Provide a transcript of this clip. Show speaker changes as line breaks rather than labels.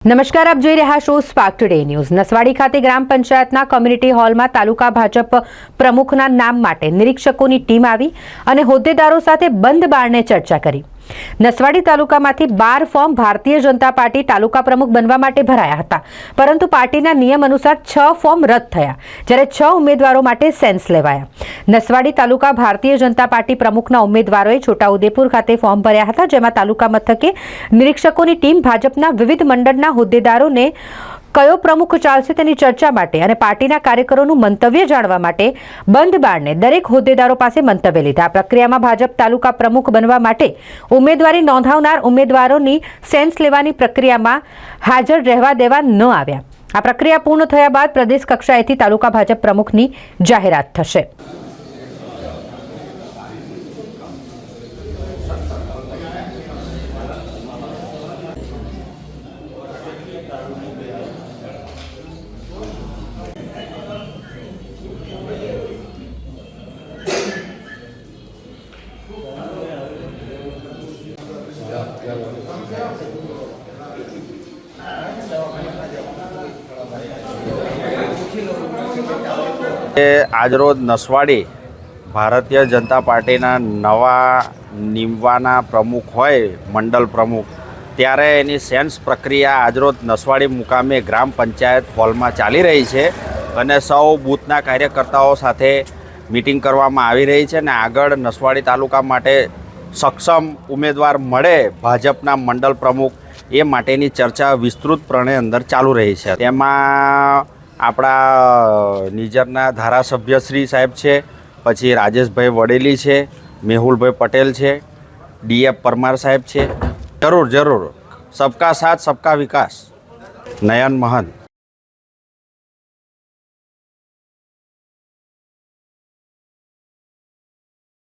નમસ્કાર, આપ જોઈ રહ્યા છો સ્પાર્ક ટુડે ન્યૂઝ નસવાડી ખાતે ગ્રામ પંચાયતના કોમ્યુનિટી હોલમાં તાલુકા ભાજપ પ્રમુખના નામ માટે નિરીક્ષકોની ટીમ આવી અને હોદ્દેદારો સાથે બંધ બારણે ચર્ચા કરી. નસવાડી તાલુકામાંથી બાર ફોર્મ ભારતીય જનતા પાર્ટી તાલુકા પ્રમુખ બનવા માટે ભરાયા હતા. પરંતુ પાર્ટીના નિયમ અનુસાર છ ફોર્મ રદ થયા, જ્યારે છ ઉમેદવારો માટે સેન્સ લેવાયા. નસવાડી તાલુકા ભારતીય જનતા પાર્ટી પ્રમુખના ઉમેદવારોએ છોટાઉદેપુર ખાતે ફોર્મ ભર્યા હતા, જેમાં તાલુકા મથકે નિરીક્ષકોની ટીમ ભાજપના વિવિધ મંડળના હોદ્દેદારોને કયો પ્રમુખ ચાલશે તેની ચર્ચા માટે અને પાર્ટીના કાર્યકરોનું મંતવ્ય જાણવા માટે બંધ બારણે દરેક હોદ્દેદારો પાસે મંતવ્ય લીધા. આ પ્રક્રિયામાં ભાજપ તાલુકા પ્રમુખ બનવા માટે ઉમેદવારી નોંધાવનાર ઉમેદવારોની સેન્સ લેવાની પ્રક્રિયામાં હાજર રહેવા દેવા ન આવ્યા. આ પ્રક્રિયા પૂર્ણ થયા બાદ પ્રદેશ કક્ષાએથી તાલુકા ભાજપ પ્રમુખની જાહેરાત થશે.
આજરોજ નસવાડી ભારતીય જનતા પાર્ટીના નવા નિમવાના પ્રમુખ હોય મંડળ પ્રમુખ, ત્યારે એની સેન્સ પ્રક્રિયા આજરોજ નસવાડી મુકામે ગ્રામ પંચાયત હોલમાં ચાલી રહી છે અને સૌ બૂથના કાર્યકર્તાઓ સાથે મિટિંગ કરવામાં આવી રહી છે અને આગળ નસવાડી તાલુકા માટે સક્ષમ ઉમેદવાર મળે ભાજપના મંડળ પ્રમુખ એ માટેની ચર્ચા વિસ્તૃતપણે અંદર ચાલુ રહી છે. તેમાં આપણા નિજરના ધારાસભ્ય શ્રી સાહેબ છે, પછી રાજેશભાઈ વડેલી છે, મેહુલભાઈ પટેલ છે ડીએફ પરમાર સાહેબ છે. જરૂર જરૂર. સબકા સાથ, સબકા વિકાસ. નયન મહંત.